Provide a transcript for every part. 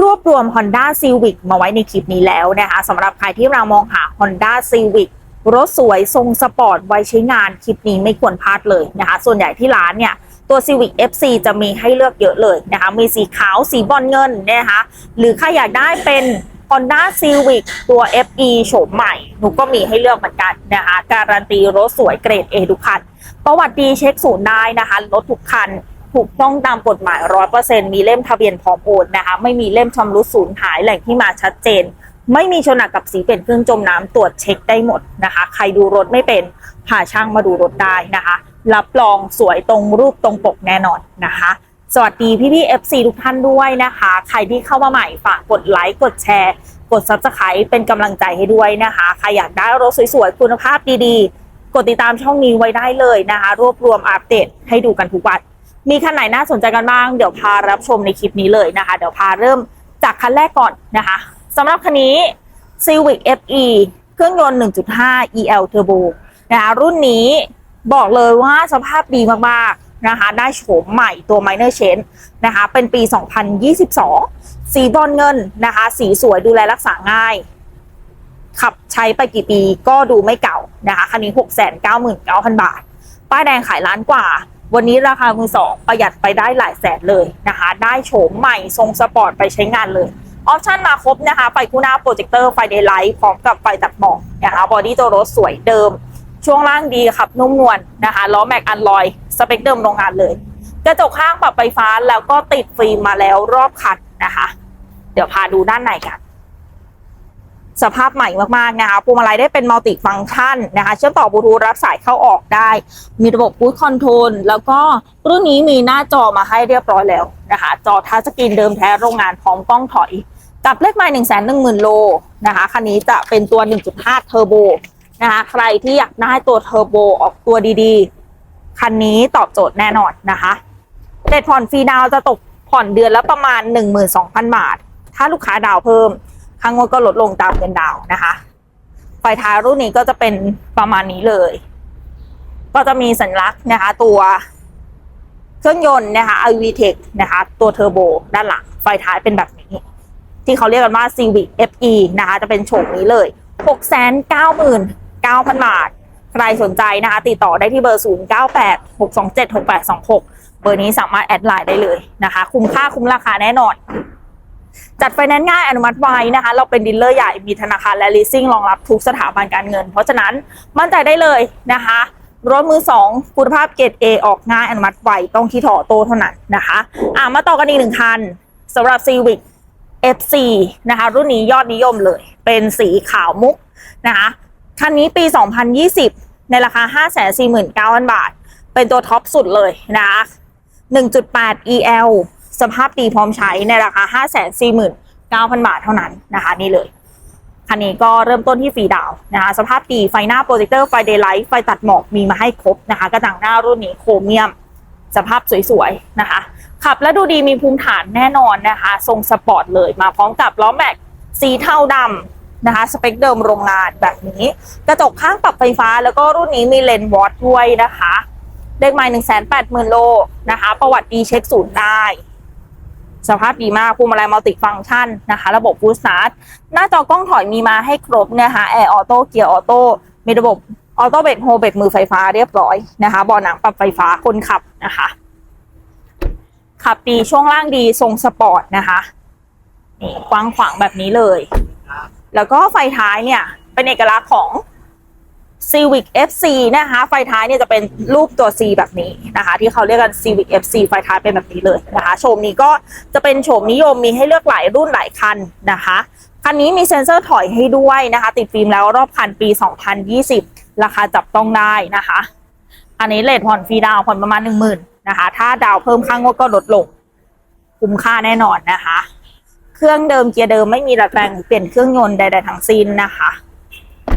รวบรวม Honda Civic มาไว้ในคลิปนี้แล้วนะคะสำหรับใครที่เรามองหา Honda Civic รถสวยทรงสปอร์ตไว้ใช้งานคลิปนี้ไม่ควรพลาดเลยนะคะ ส่วนใหญ่ที่ร้านเนี่ยตัว Civic FC จะมีให้เลือกเยอะเลยนะคะ มีสีขาวสีบอลเงินนะคะหรือใครอยากได้เป็น Honda Civic ตัว FE โฉมใหม่ หนูก็มีให้เลือกเหมือนกันนะคะ การันตีรถสวยเกรด A ทุกคัน ประวัติดีเช็คศูนย์ได้นะคะ รถทุกคัน ถูกต้องตามกฎหมาย100%มีเล่มทะเบียนพร้อมโอนนะคะ ไม่มีเล่มชำรุดสูญหายแหล่งที่มาชัดเจน ไม่มีชนหนักกับสีเป็นเครื่องจมน้ำตรวจเช็คได้หมดนะคะ ใครดูรถไม่เป็นพาช่างมาดูรถได้นะคะ รับรองสวยตรงรูปตรงปกแน่นอนนะคะสวัสดีพี่พี่ FC ทุกท่านด้วยนะคะ ใครที่เข้ามาใหม่ฝากกดไลค์กดแชร์ กด Subscribe เป็นกำลังใจให้ด้วยนะคะ ใครอยากได้รถสวยๆ คุณภาพดีๆ กดติดตามช่องนี้ไว้ได้เลยนะคะ รวบรวมอัปเดตให้ดูกันทุกวัน มีคันไหนน่าสนใจกันบ้าง เดี๋ยวพารับชมในคลิปนี้เลยนะคะ เดี๋ยวพาเริ่มจากคันแรกก่อนนะคะสำหรับคันนี้ Civic FE เครื่องยนต์ 1.5 EL Turbo นะคะรุ่นนี้บอกเลยว่าสภาพดีมากๆนะคะ ได้โฉมใหม่ตัว Minor Change นะคะ เป็นปี 2022 สีบอลเงินนะคะ สีสวยดูแลรักษาง่าย ขับใช้ไปกี่ปีก็ดูไม่เก่านะคะ คันนี้ 699,000 บาท ป้ายแดงขายล้านกว่า วันนี้ราคามือสองประหยัดไปได้หลายแสนเลยนะคะ ได้โฉมใหม่ทรงสปอร์ตไปใช้งานเลยออปชั่นมาครบนะคะ ไฟคู่หน้าโปรเจคเตอร์ไฟเดย์ไลท์พร้อมกับไฟตัดหมอกนะคะบอดี้ตัวรถสวยเดิม ช่วงล่างดีครับนุ่มนวลนะคะล้อแม็กอันลอย สเปคเดิมโรงงานเลย กระจกข้างปรับไฟฟ้าแล้วก็ติดฟิล์มมาแล้วรอบคันนะคะ เดี๋ยวพาดูด้านในกัน สภาพใหม่มากๆนะคะพวงมาลัยได้เป็นมัลติฟังก์ชันนะคะ เชื่อมต่อบลูทูธรับสายเข้าออกได้ มีระบบ Cruise Control แล้วก็รุ่นนี้มีหน้าจอมาให้เรียบร้อยแล้วนะคะ จอทัชสกรีนเดิมแท้โรงงานพร้อมกล้องถอยกับเลขไมล์หนึ่งแสนหนึ่งหมื่นโลนะคะ คันนี้จะเป็นตัว 1.5 เทอร์โบนะคะ ใครที่อยากได้ตัวเทอร์โบออกตัวดีๆ คันนี้ตอบโจทย์แน่นอนนะคะเด็ดผ่อนฟรีดาวจะตกผ่อนเดือนละประมาณ 12,000 บาท ถ้าลูกค้าดาวเพิ่ม ค่างวดก็ลดลงตามเงินดาวนะคะ ไฟท้ายรุ่นนี้ก็จะเป็นประมาณนี้เลย ก็จะมีสัญลักษณ์นะคะ ตัวเครื่องยนต์นะคะ i v t e c h นะคะ ตัวเทอร์โบด้านหลัง ไฟท้ายเป็นแบบนี้ ที่เขาเรียกกันว่า Civic FE นะคะ จะเป็นโฉมนี้เลย 699,000 บาท ใครสนใจนะคะ ติดต่อได้ที่เบอร์ 098 627 6826 เบอร์นี้สามารถแอดไลน์ได้เลยนะคะ คุ้มค่าคุ้มราคาแน่นอน จัดไฟแนนซ์ง่ายอนุมัติไวนะคะ เราเป็นดีลเลอร์ใหญ่มีธนาคารและ leasing รองรับทุกสถาบันการเงิน เพราะฉะนั้นมั่นใจได้เลยนะคะรถมือสองคุณภาพเกรด A ออกง่ายอนุมัติไวต้องที่ถอโตเท่านั้นนะคะอ่ามาต่อกันอีกหนึ่งคันสำหรับ Civic FC นะคะ รุ่นนี้ยอดนิยมเลย เป็นสีขาวมุกนะคะคันนี้ปี 2020 ในราคา 549,000 บาท เป็นตัวท็อปสุดเลยนะคะ1.8 EL สภาพดีพร้อมใช้ในราคา 549,000 บาทเท่านั้นนะคะนี่เลย คันนี้ก็เริ่มต้นที่ฟรีดาวนะคะสภาพดีไฟหน้าโปรเจคเตอร์ไฟเดย์ไลท์ไฟตัดหมอกมีมาให้ครบนะคะ กระจังหน้ารุ่นนี้โครเมียม สภาพสวยๆนะคะ ขับแล้วดูดีมีภูมิฐานแน่นอนนะคะ ทรงสปอร์ตเลยมาพร้อมกับล้อแม็กสีเทาดำนะคะ สเปคเดิมโรงงานแบบนี้ กระจกข้างปรับไฟฟ้าแล้วก็รุ่นนี้มีเลนส์วอตด้วยนะคะเลขไมล์หนึ่งแสนแปดหมื่นโลนะคะ ประวัติดีเช็คศูนย์ได้ สภาพดีมากพวงมาลัยมัลติฟังก์ชันนะคะ ระบบฟูสตาร์ทหน้าจอกล้องถอยมีมาให้ครบนะคะแอร์ออโต้เกียร์ออโต้มีระบบออโต้เบรกโฮเบรกมือไฟฟ้าเรียบร้อยนะคะบาะหนังปรับไฟฟ้าคนขับนะคะ ขับดีช่วงล่างดีทรงสปอร์ตนะคะนี่กว้างขวางแบบนี้เลย แล้วก็ไฟท้ายเนี่ยเป็นเอกลักษณ์ของ Civic FC นะคะ ไฟท้ายเนี่ยจะเป็นรูปตัว C แบบนี้นะคะ ที่เขาเรียกกัน Civic FC ไฟท้ายเป็นแบบนี้เลยนะคะ โฉมนี้ก็จะเป็นโฉมนิยมมีให้เลือกหลายรุ่นหลายคันนะคะคันนี้มีเซ็นเซอร์ถอยให้ด้วยนะคะ ติดฟิล์มแล้วรอบคันปี 2020 ราคาจับต้องได้นะคะ อันนี้เลทผ่อนฟรีดาวผ่อนประมาณ 1 0,000นะคะ ถ้าดาวเพิ่มค่างวดก็ลดลง คุ้มค่าแน่นอนนะคะ เครื่องเดิมเกียร์เดิมไม่มีดัดแปลงหรือเปลี่ยนเครื่องยนต์ใดๆทั้งสิ้นนะคะ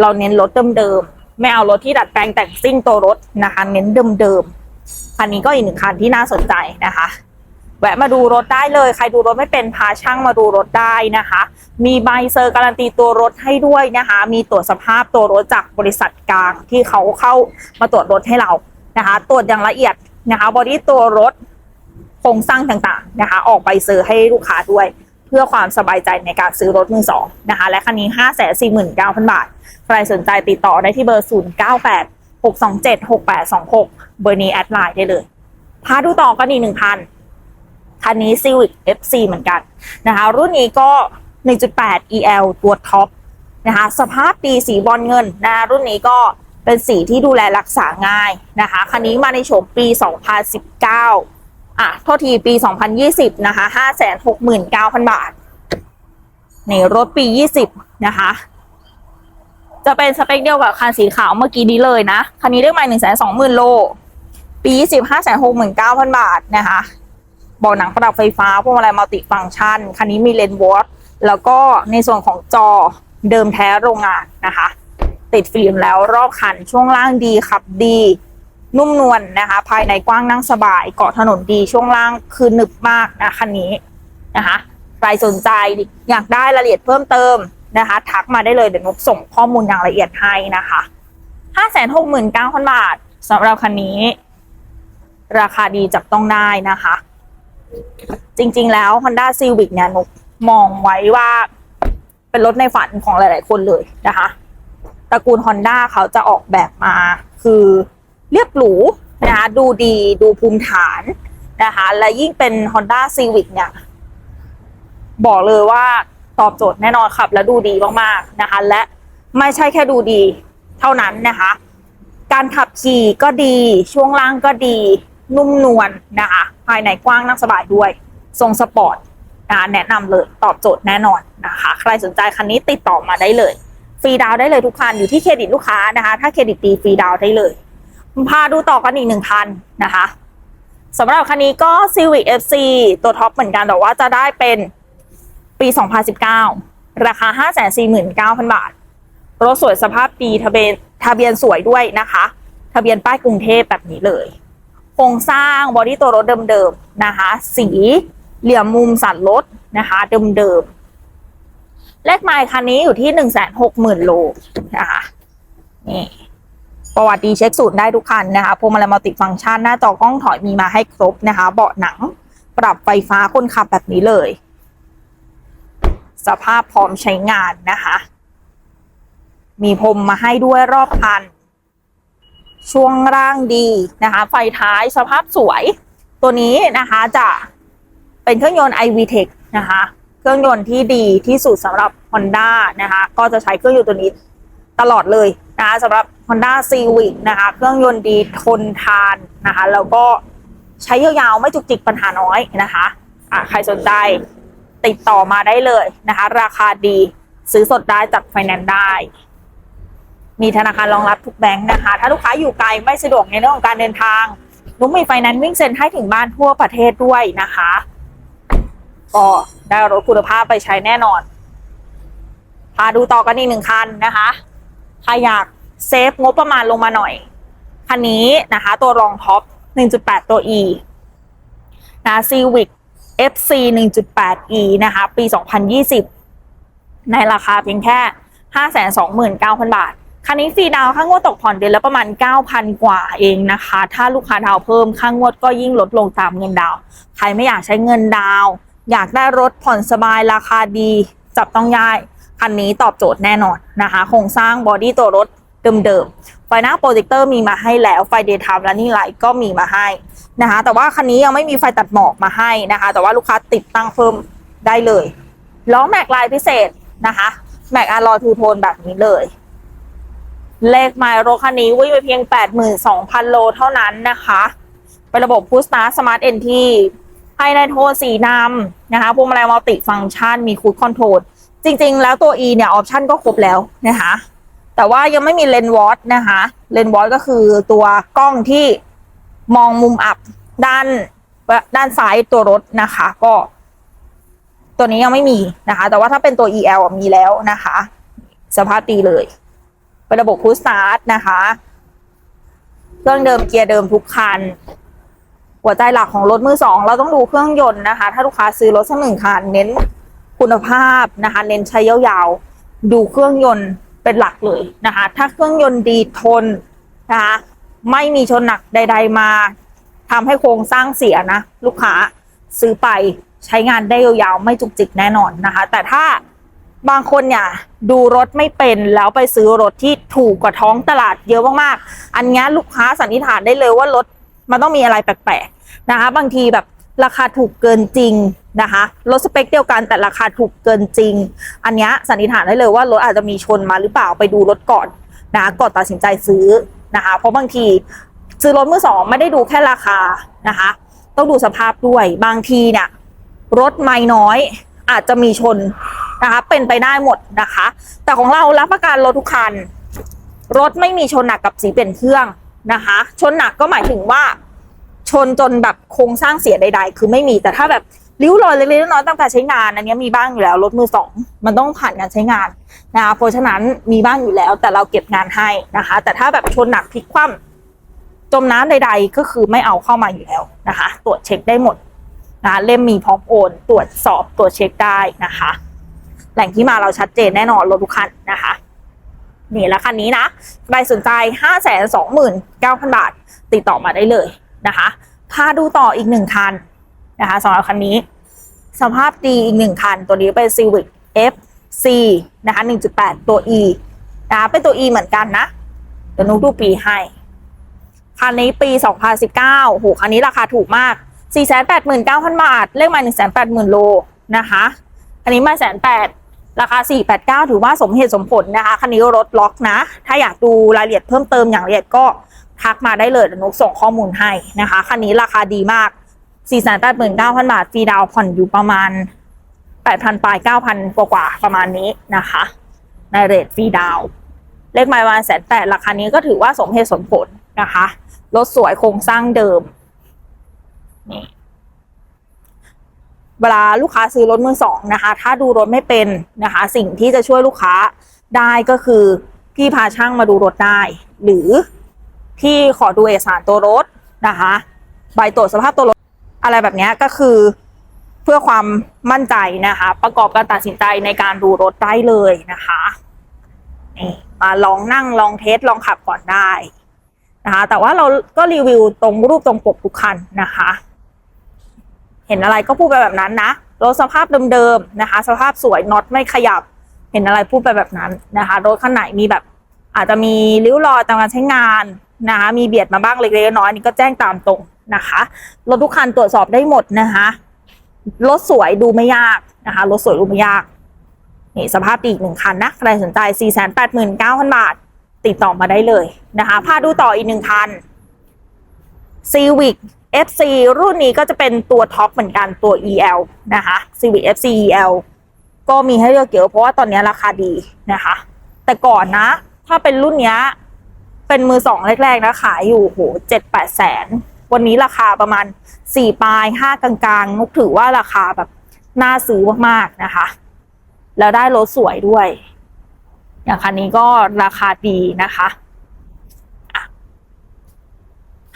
เราเน้นรถเดิมๆ ไม่เอารถที่ดัดแปลงแต่งซิ่งตัวรถนะคะ เน้นเดิมๆคันนี้ก็อีกหนึ่งคันที่น่าสนใจนะคะ แวะมาดูรถได้เลย ใครดูรถไม่เป็นพาช่างมาดูรถได้นะคะ มีใบเซอร์การันตีตัวรถให้ด้วยนะคะ มีตรวจสภาพตัวรถจากบริษัทกลางที่เขาเข้ามาตรวจรถให้เรานะคะ ตรวจอย่างละเอียดนะคะบอดี้ตัวรถโครงสร้างต่างๆนะคะ ออกใบเซอร์ให้ลูกค้าด้วย พื่อความสบายใจในการซื้อรถมือสองนะคะและคันนี้ 5 4 9 0 0 0 บาท ใครสนใจติดต่อได้ที่เบอร์ 0 9 8 6 2 7 6 8 2 6 เบอร์นี้แอดไลน์ได้เลย พาดูต่อกันอีกหนึ่งคันคันนี้ Civic FC เหมือนกันนะคะรุ่นนี้ก็ 1.8 EL ตัวท็อปนะคะสภาพดีสีบอลเงินนะรุ่นนี้ก็เป็นสีที่ดูแลรักษาง่ายนะคะคันนี้มาในโฉมปี 2019 อะโทษทีปี 2020 นะคะ 569,000 บาท ในรถปี 20 นะคะ จะเป็นสเปคเดียวกับคันสีขาวเมื่อกี้นี้เลยนะ คันนี้ได้มา120,000 โล ปี 20 569,000 บาทนะคะเบาะหนังประดับไฟฟ้าพวงมาลัยมัลติฟังก์ชัน คันนี้มีเลนส์วอตแล้วก็ในส่วนของจอเดิมแท้โรงงานนะคะ ติดฟิล์มแล้วรอบคันช่วงล่างดีขับดี นุ่มนวลนะคะ ภายในกว้างนั่งสบาย เกาะถนนดีช่วงล่างคือหนึบมากนะคันนี้นะคะใครสนใจอยากได้รายละเอียดเพิ่มเติมนะคะ ทักมาได้เลยเดี๋ยวนุกส่งข้อมูลอย่างละเอียดให้นะคะ569,000 บาทสำหรับคันนี้ ราคาดีจับต้องได้นะคะ จริงๆแล้ว Honda Civic เนี่ยนุกมองไว้ว่าเป็นรถในฝันของหลาย ๆ คนเลยนะคะตระกูล Honda เขาจะออกแบบมาคือ เรียบหรูนะคะดูดีดูภูมิฐานนะคะและยิ่งเป็น Honda Civic เนี่ย บอกเลยว่าตอบโจทย์แน่นอนขับ แล้วดูดีมากๆนะคะ และไม่ใช่แค่ดูดีเท่านั้นนะคะ การขับขี่ก็ดีช่วงล่างก็ดีนุ่มนวลนะคะ ภายในกว้างนั่งสบายด้วย ทรงสปอร์ตนะะแนะนำเลยตอบโจทย์แน่นอนนะคะ ใครสนใจคันนี้ติดต่อมาได้เลย ฟรีดาวได้เลยทุกคันอยู่ที่เครดิตลูกค้านะคะ ถ้าเครดิตดีฟรีดาวได้เลย พาดูต่อกันอีกหนึ่งคันนะคะสำหรับคันนี้ก็ Civic FC ตัวท็อปเหมือนกันแต่ว่าจะได้เป็นปี 2019 ราคา 549,000 บาท รถสวยสภาพดีทะเบียนทะเบียนสวยด้วยนะคะ ทะเบียนป้ายกรุงเทพแบบนี้เลย โครงสร้างบอดี้ตัวรถเดิมๆนะคะ สีเหลี่ยมมุมสันรถนะคะเดิมๆเลขไมล์คันนี้อยู่ที่ 160,000 โลนะคะ ประวัติดีเช็คสูตรได้ทุกคันนะคะพวงมาลัยมัลติฟังก์ชันหน้าจอกล้องถอยมีมาให้ครบนะคะ เบาะหนังปรับไฟฟ้าคนขับแบบนี้เลย สภาพพร้อมใช้งานนะคะ มีพรมมาให้ด้วยรอบคัน ช่วงล่างดีนะคะ ไฟท้ายสภาพสวย ตัวนี้นะคะจะเป็นเครื่องยนต์ iVTEC นะคะ เครื่องยนต์ที่ดีที่สุดสำหรับ Honda นะคะ ก็จะใช้เครื่องยนต์ตัวนี้ตลอดเลยนะคะสำหรับ Honda Civic นะคะ เครื่องยนต์ดีทนทานนะคะ แล้วก็ใช้ยาวๆ ไม่จุกจิกปัญหาน้อยนะคะะใครสนใจติดต่อมาได้เลยนะคะ ราคาดีซื้อสดได้จัดไฟแนนซ์ได้ มีธนาคารรองรับทุกแบงค์นะคะ ถ้าลูกค้าอยู่ไกลไม่สะดวกในเรื่องของการเดินทางนุ้มมีไฟแนนซ์วิ่งเซ็นให้ถึงบ้านทั่วประเทศด้วยนะคะก็ได้รถคุณภาพไปใช้แน่นอนพาดูต่อกันอีกหนึ่งคันนะคะใครอยาก เซฟงบประมาณลงมาหน่อย คันนี้นะคะ ตัวรองท็อป 1.8 ตัว E นะ Civic FC 1.8E นะคะ ปี 2020 ในราคาเพียงแค่ 529,000 บาท คันนี้ฟรีดาวค่างวดตกผ่อนเดือนละประมาณ 9,000 กว่าเองนะคะ ถ้าลูกค้าดาวเพิ่มค่างวดก็ยิ่งลดลงตามเงินดาว ใครไม่อยากใช้เงินดาว อยากได้รถผ่อนสบายราคาดี จับต้องง่าย คันนี้ตอบโจทย์แน่นอนนะคะ โครงสร้างบอดี้ตัวรถ เดิมๆ ไฟหน้าโปรเจคเตอร์มีมาให้แล้ว ไฟเดย์ไทม์และนี่ไลท์ก็มีมาให้นะคะ แต่ว่าคันนี้ยังไม่มีไฟตัดหมอกมาให้นะคะ แต่ว่าลูกค้าติดตั้งเพิ่มได้เลย ล้อแม็กลายพิเศษนะคะแม็กอารอยทูโทนแบบนี้เลย เลขไมล์รถคันนี้วิ่งไปเพียง 82,000 โลเท่านั้นนะคะเป็นระบบพุสตาร์สมาร์ทเอนทีภายในโทนสีดำนะคะพวงมาลัยมัลติฟังก์ชันมีคูดคอนโทรลจริง ๆ แล้วตัว E เนี่ย ออปชันก็ครบแล้วนะคะ แต่ว่ายังไม่มีเลนวอตนะคะเลนวอตก็คือตัวกล้องที่มองมุมอับด้านด้านซ้ายตัวรถนะคะ ก็ ตัวนี้ยังไม่มีนะคะ แต่ว่าถ้าเป็นตัว EL มีแล้วนะคะ สภาพดีเลยเป็นระบบคูสตาร์ทนะคะเครื่องเดิมเกียร์เดิมทุกคัน หัวใจหลักของรถมือสองเราต้องดูเครื่องยนต์นะคะ ถ้าลูกค้าซื้อรถสักหนึ่งคันเน้นคุณภาพนะคะ เน้นใช้ยาวๆดูเครื่องยนต์ เป็นหลักเลยนะคะ ถ้าเครื่องยนต์ดีทนนะคะไม่มีชนหนักใด ๆ มาทำให้โครงสร้างเสียนะ ลูกค้าซื้อไปใช้งานได้ยาวๆไม่จุกจิกแน่นอนนะคะ แต่ถ้าบางคนเนี่ยดูรถไม่เป็นแล้วไปซื้อรถที่ถูกกว่าท้องตลาดเยอะมากๆ อันนี้ลูกค้าสันนิษฐานได้เลยว่ารถมันต้องมีอะไรแปลกๆนะคะ บางทีแบบราคาถูกเกินจริง นะคะรถสเปคเดียวกันแต่ราคาถูกเกินจริง อันนี้สันนิษฐานได้เลยว่ารถอาจจะมีชนมาหรือเปล่าไปดูรถก่อนนะก่อนตัดสินใจซื้อนะคะ เพราะบางทีซื้อรถมือสองไม่ได้ดูแค่ราคานะคะ ต้องดูสภาพด้วยบางทีเนี่ยรถไม่น้อยอาจจะมีชนนะคะเป็นไปได้หมดนะคะ แต่ของเรารับประกันรถทุกคัน รถไม่มีชนหนักกับสีเปลี่ยนเครื่องนะคะ ชนหนักก็หมายถึงว่า ชนจนแบบโครงสร้างเสียใด ๆ คือไม่มีแต่ถ้าแบบ ริ้วรอยเล็กๆน้อยๆตั้งแต่ใช้งานอันนี้มีบ้างอยู่แล้วรถมือสองมันต้องผ่านการใช้งานนะคะเพราะฉะนั้นมีบ้างอยู่แล้วแต่เราเก็บงานให้นะคะ แต่ถ้าแบบชนหนักพลิกคว่ำจมน้ำใด ๆ ก็คือไม่เอาเข้ามาอยู่แล้วนะคะ ตรวจเช็คได้หมดนะเล่มมีพร้อมโอน ตรวจสอบตรวจเช็คได้นะคะ แหล่งที่มาเราชัดเจนแน่นอนรถทุกคันนะคะนี่แล้วคันนี้นะใครสนใจ 5 2 9 0 0 0 บาท ติดต่อมาได้เลยนะคะ พาดูต่ออีกหนึ่งคัน นะคะสำหรับคันนี้ สภาพดีอีกหนึ่งคัน ตัวนี้เป็น Civic FC นะคะ1.8 ตัว E นะคะเป็นตัว E เหมือนกันนะ เดี๋ยวนุกดูปีให้ คันนี้ปี 2019โหคันนี้ราคาถูกมาก 489,000 บาท เลขมา 180,000 โลนะคะคันนี้มาแสนแปดราคา 489 ถือว่าสมเหตุสมผลนะคะ คันนี้รถล็อกนะ ถ้าอยากดูรายละเอียดเพิ่มเติมอย่างละเอียดก็ทักมาได้เลยเดี๋ยวนุกส่งข้อมูลให้นะคะ คันนี้ราคาดีมาก 489,000 บาทฟรีดาวผ่อนอยู่ประมาณ 8,000ปลาย9,000 กว่ากว่าประมาณนี้นะคะ ในเรทฟรีดาว เลขไมล์ประมาณแสนแปดราคานี้ก็ถือว่าสมเหตุสมผลนะคะรถสวยโครงสร้างเดิมนี่เวลาลูกค้าซื้อรถมือสองนะคะ ถ้าดูรถไม่เป็นนะคะ สิ่งที่จะช่วยลูกค้าได้ก็คือ พี่พาช่างมาดูรถได้ หรือพี่ขอดูเอกสารตัวรถนะคะ ใบตรวจสภาพตัวรถ อะไรแบบนี้ก็คือเพื่อความมั่นใจนะคะ ประกอบการตัดสินใจในการดูรถได้เลยนะคะนี่มาลองนั่งลองเทสลองขับก่อนได้นะคะ แต่ว่าเราก็รีวิวตรงรูปตรงปกทุกคันนะคะ เห็นอะไรก็พูดไปแบบนั้นนะรถสภาพเดิมๆนะคะ สภาพสวยน็อตไม่ขยับ เห็นอะไรพูดไปแบบนั้นนะคะรถคันไหนมีแบบ อาจจะมีริ้วรอยตามการใช้งานนะคะ มีเบียดมาบ้างเล็กๆน้อยๆอันนี่ก็แจ้งตามตรง นะคะรถทุกคันตรวจสอบได้หมดนะคะรถสวยดูไม่ยากนะคะรถสวยดูไม่ยากนี่สภาพดีอีกหนึ่งคันนะใครสนใจ 489,000 บาท ติดต่อมาได้เลยนะคะพาดูต่ออีกหนึ่งคัน Civic FC รุ่นนี้ก็จะเป็นตัวท็อปเหมือนกันตัว EL นะคะ Civic FC EL ก็มีให้เลือกเยอะเพราะว่าตอนนี้ราคาดีนะคะ แต่ก่อนนะ ถ้าเป็นรุ่นนี้เป็นมือสองแรกๆนะขายอยู่โหเจ็ดแปดแสน วันนี้ราคาประมาณสี่ปลายห้ากลางๆนุกถือว่าราคาแบบน่าซื้อมากๆนะคะ แล้วได้รถสวยด้วย อย่างคันนี้ก็ราคาดีนะคะ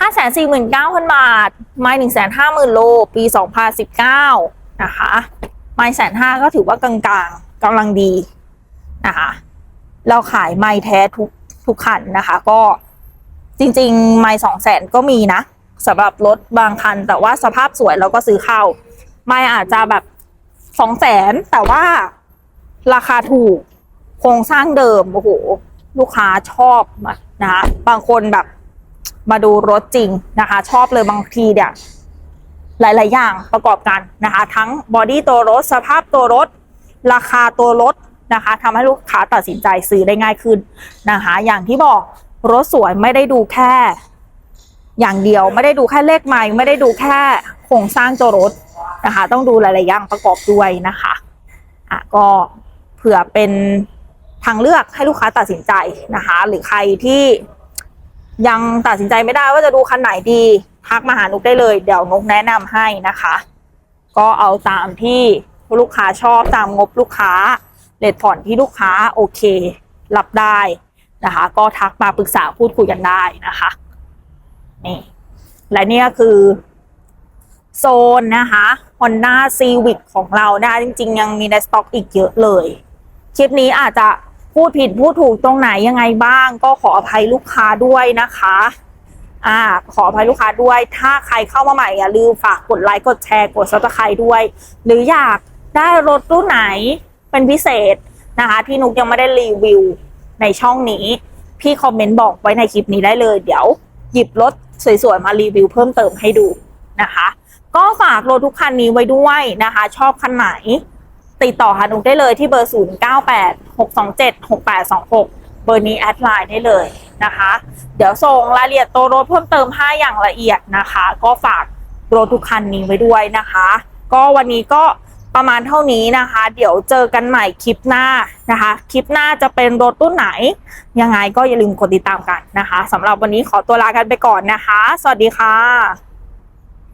ห้าแสนสี่หมื่นเก้าพันบาท ไม่หนึ่งแสนห้าหมื่นโล ปีสองพันสิบเก้านะคะ ไม่แสนห้าก็ถือว่ากลางๆกำลังดีนะคะ เราขายไม้แท้ทุกทุกคันนะคะ ก็จริงๆ ไม้สองแสนก็มีนะ สำหรับรถบางคัน แต่ว่าสภาพสวยเราก็ซื้อเข้า ไม่อาจจะแบบสองแสนแต่ว่าราคาถูกโครงสร้างเดิมโอ้โหลูกค้าชอบนะคะบางคนแบบมาดูรถจริงนะคะ ชอบเลยบางทีเนี่ยหลาย ๆ อย่างประกอบกันนะคะ ทั้งบอดี้ตัวรถ สภาพตัวรถ ราคาตัวรถนะคะทำให้ลูกค้าตัดสินใจซื้อได้ง่ายขึ้นนะคะ อย่างที่บอกรถสวยไม่ได้ดูแค่ อย่างเดียวไม่ได้ดูแค่เลขไม้ไม่ได้ดูแค่โครงสร้างตัวรถนะคะ ต้องดูหลายๆอย่างประกอบด้วยนะคะอะก็เผื่อเป็นทางเลือกให้ลูกค้าตัดสินใจนะคะ หรือใครที่ยังตัดสินใจไม่ได้ว่าจะดูคันไหนดีทักมาหานุกได้เลย เดี๋ยวนุกแนะนำให้นะคะ ก็เอาตามที่ลูกค้าชอบตามงบลูกค้าเลทผ่อนที่ลูกค้าโอเค รับได้นะคะ ก็ทักมาปรึกษาพูดคุยกันได้นะคะ นี่และนี่ก็คือ โซนนะคะ Honda Civic ของเรานะจริง ๆ ยังมีในสต็อกอีกเยอะเลย คลิปนี้อาจจะพูดผิดพูดถูกตรงไหนยังไงบ้าง ก็ขออภัยลูกค้าด้วยนะคะอ่าขออภัยลูกค้าด้วย ถ้าใครเข้ามาใหม่อย่าลืมฝากกดไลค์กดแชร์กดซับสไครต์ด้วย หรืออยากได้รถรุ่นไหนเป็นพิเศษนะคะ ที่นุกยังไม่ได้รีวิวในช่องนี้ พี่คอมเมนต์บอกไว้ในคลิปนี้ได้เลย เดี๋ยวหยิบรถ สวยๆ มารีวิวเพิ่มเติมให้ดูนะคะ ก็ฝากรถทุกคันนี้ไว้ด้วยนะคะ ชอบคันไหน ติดต่อหานุกได้เลยที่เบอร์ 0 9 8 6 2 7 6 8 2 6 เบอร์นี้แอดไลน์ได้เลยนะคะ เดี๋ยวส่งรายละเอียดตัวรถเพิ่มเติมให้อย่างละเอียดนะคะ ก็ฝากรถทุกคันนี้ไว้ด้วยนะคะ ก็วันนี้ก็ ประมาณเท่านี้นะคะ เดี๋ยวเจอกันใหม่คลิปหน้านะคะ คลิปหน้าจะเป็นรถรุ่นไหน ยังไงก็อย่าลืมกดติดตามกันนะคะสำหรับวันนี้ขอตัวลากันไปก่อนนะคะ สวัสดีค่ะ